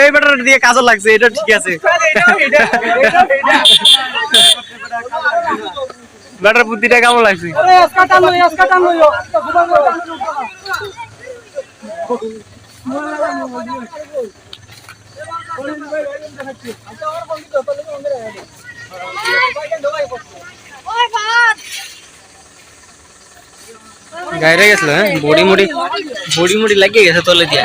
এই বেটার দিয়ে কাজও লাগছে এটা ঠিক আছে। বেটার বুদ্ধিটা কেমন লাগছে? গাইরে গেছিল হ্যাঁ? বডি মুড়ি বডি মুড়ি লাগিয়ে গেছে তলে দিয়া।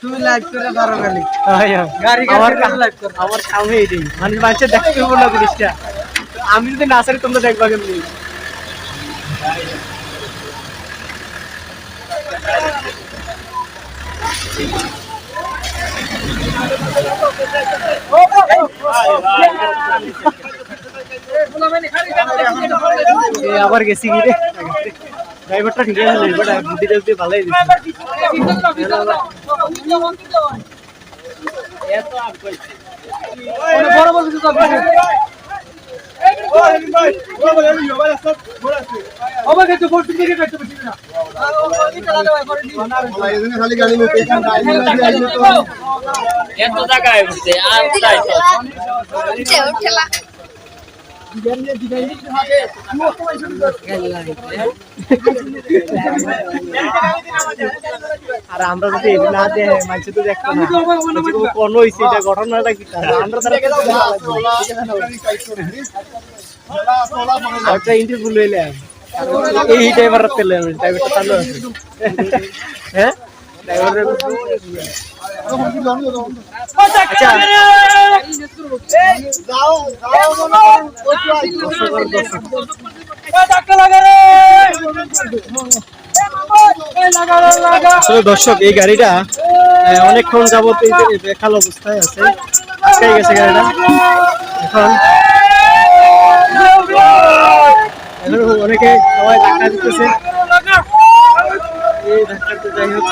তুমি লাইভ করে পারো খালি আমার কামে এটাই মানুষ মানুষের দেখতে পাবো না জিনিসটা আমি যদি না সারি তোমরা দেখবা কেমনি এ আবার গেছি কি রে ড্রাইভারটা ঠিক আছে ড্রাইভারটা বুদ্ধি টুদ্ধি ভালোই এত জায়গায় বসে আর তাই তো আর আমরা যদি এটা না দেয়, মানুষ তো দেখতো না। ঘটনাটা কি আমরা লইলাম। এই হ্যাঁ? আচ্ছা দর্শক, এই গাড়িটা অনেকক্ষণ যাবত এই যে বেখাল অবস্থায় আছে আটকে গেছে গাড়িটা। এখন অনেকে সবাই ধাক্কা দিতেছে। এই ধাক্কাতে যাই হোক।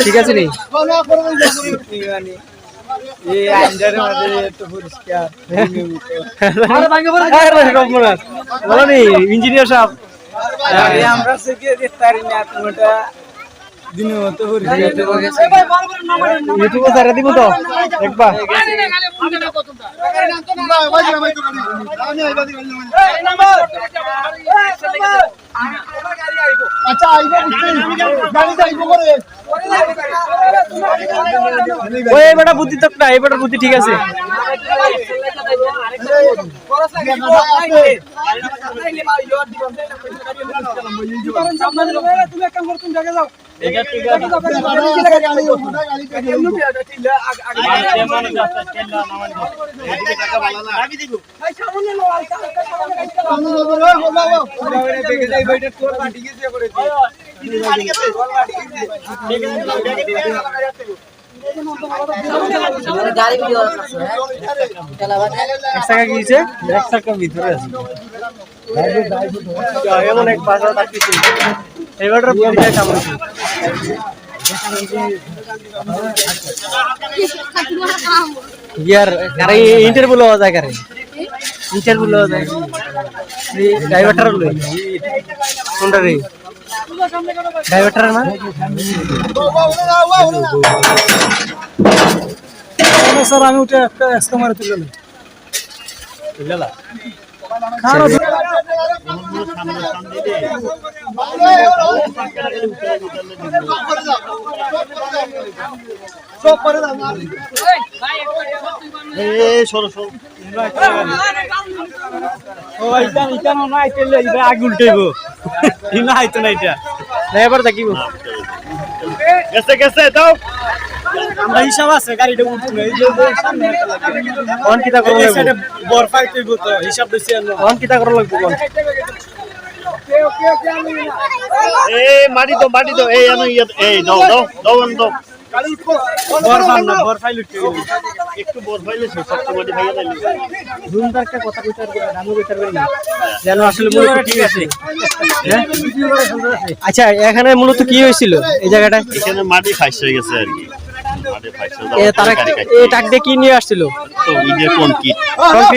ঠিক আছে নি? ইঞ্জিনিয়ার সাহেব আমরা দিনের মতো পরিষ্কার ইউটিউবে ছেড়ে দিব তো দেখবা আচ্ছা আইব গাড়ি যাইব করে ওই এবারটা বুদ্ধি তো না এবারটা বুদ্ধি ঠিক আছে তুমি একটা করতুম জায়গা যাও গাড়ি গাড়ি ভিডিও এক টাকা কি হয়েছে এক টাকা ভিতরে আছে ইন্টারভিউ লওয়া যায় কারে ইন্টারভিউ লওয়া যায় ড্রাইভারটার কোনটা রে ড্রাইভারটার না স্যার আমি ওটা একটা কাস্টমারে তুলে নিই। সব করে ইনা আইতো না এটা ড্রাইভার থাকিব গেছে গেছে দাও। আমরা হিসাব আছে গাড়িটা উঠবো না এই যে সামনে একটা লাগে। কোন কিতা করব এই সাইডে বর ফাইট হইব তো হিসাব দিছি আর কিতা করব লাগবে কোন? এই মাটি দাও মাটি দাও। এই আমি এই দাও দাও দাও দাও। বর না বর ফাইল উঠতে একটু বড় হইলে সব ভাইয়া দিলি দুনটা একটা কথা বিচার করে দামও বিচার করে যেন আসলে মূলত কি হয়েছে হ্যাঁ? আচ্ছা এখানে মূলত কি হয়েছিল এই জায়গাটা এখানে মাটি ফাইস হয়ে গেছে আর কি। তারা। এই টাক দিয়ে নিয়ে আসছিল? তো ইডের কোন কি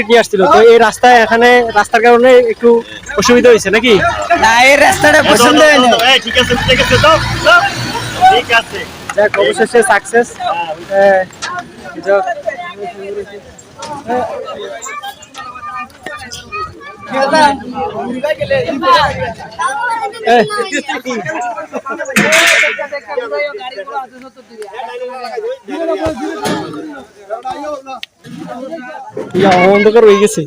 নিয়ে আসছিল। তো এই রাস্তায় এখানে রাস্তার কারণে একটু অসুবিধা হয়েছে নাকি? না এই রাস্তাটা পছন্দ ঠিক আছে ঠিক আছে দাও দাও ঠিক আছে। যাক অবশেষে সাকসেস অন্ধকার হয়ে গেছে